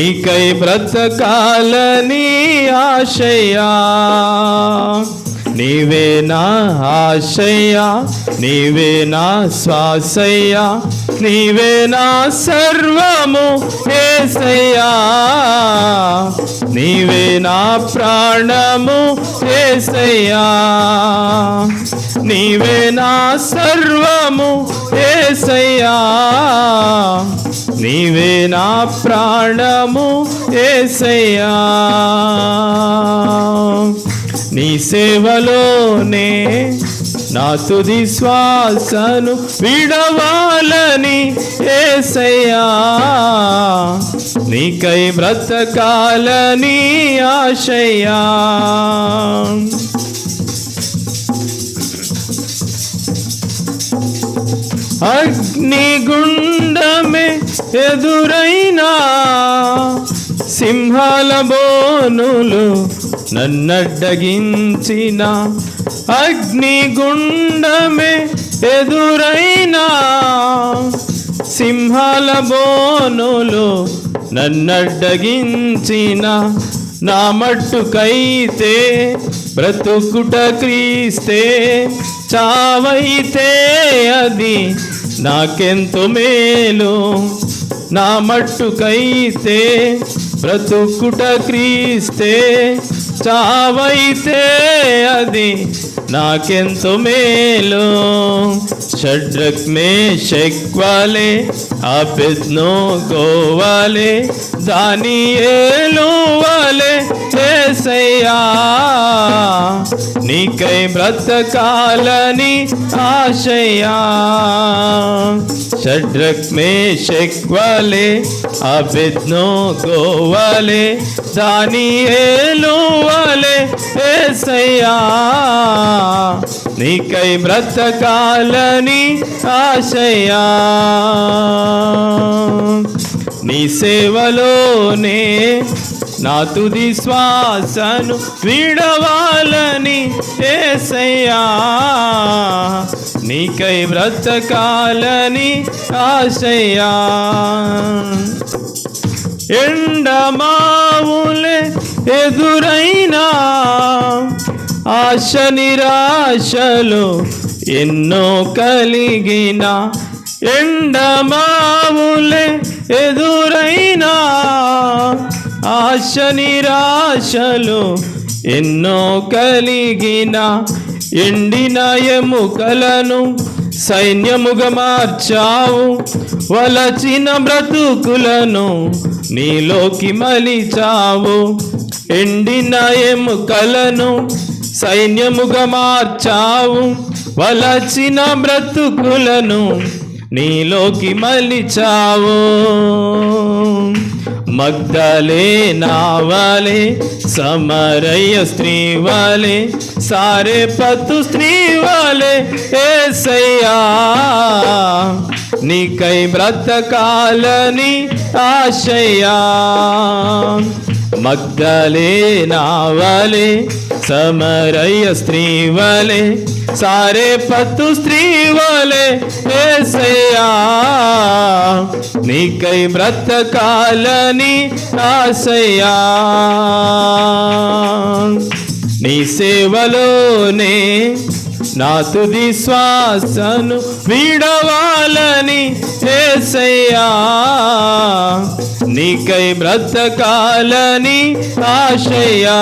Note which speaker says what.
Speaker 1: నీకై బ్రతకాలని ఆశయా. నీవే నా ఆశయ్యా నీవే నా శ్వాసయ్యా నీవే నా సర్వము ఏసయ్యా. నీవే నా ప్రాణము ఏసయ్యా. నీవే నా సర్వము ఏసయ్యా. నీవే నా ప్రాణము ఏసయ్యా. నీ సేవలోనే నా తుది శ్వాసను విడవాలని ఏసయ్యా. నీకై బ్రతకాలని ఆశయ్యా. అగ్నిగుండమే ఎదురైనా సింహాల బోనులు నన్నడ్డగించిన అగ్నిగుండమే ఎదురైనా సింహాల బోనులు నన్నడ్డగించిన నా మట్టుకైతే బ్రతుకుట క్రీస్తే చావైతే అది నాకెంతో మేలు. నా మట్టుకైతే బ్రతుకుట క్రీస్తే చావైతే అది నాకెంతో మేలు. షడ్రక్ మే శక్వాలే అపెద్నో గోవాలే దాని ఏలు వాలే చేసయ్యా నీకై బ్రతకాలని ఆశయ్యా షడ్రక్ మే శక్వాలే అబిద్నో గోవాలే దాని ఏలువాలే ఏసయ్యా నీకై బ్రతకాలని ఆశయ్యా నీ సేవలోనే నా తుది శ్వాసను విడవాలని ఏసయ్యా నీకై బ్రతకాలని ఆశయ్యా. ఎండమావులే ఎదురైనా ఆశ నిరాశలు ఎన్నో కలిగిన ఎండమావులే ఎదురైనా ఆశ నిరాశలు ఎన్నో కలిగిన ఎండిన ఎముకలను సైన్యముగా మార్చావు. వలచిన బ్రతుకులను నీలోకి మలిచావు. ఎండిన ఎముకలను సైన్యముగా మార్చావు. వలచిన బ్రతుకులను నీలోకి మలిచావు. మగ్ధలే నావాలే సమరయ్య స్త్రీ వాలే సారే పత్తు స్త్రీ వాలే ఏసయ్యా నీకై బ్రతకాలని ఆశయ్యా మగ్ధలే నావలే సమరయ్య స్త్రీ వలే సారే పత్తు స్త్రీ వలే ఏసయ్యా నీకై బ్రతకాలని ఆశయ్యా నీ సేవలోనే నా తుది శ్వాసను విడవాలని ఏసయ్యా నీకై బ్రతకాలని ఆశయ్యా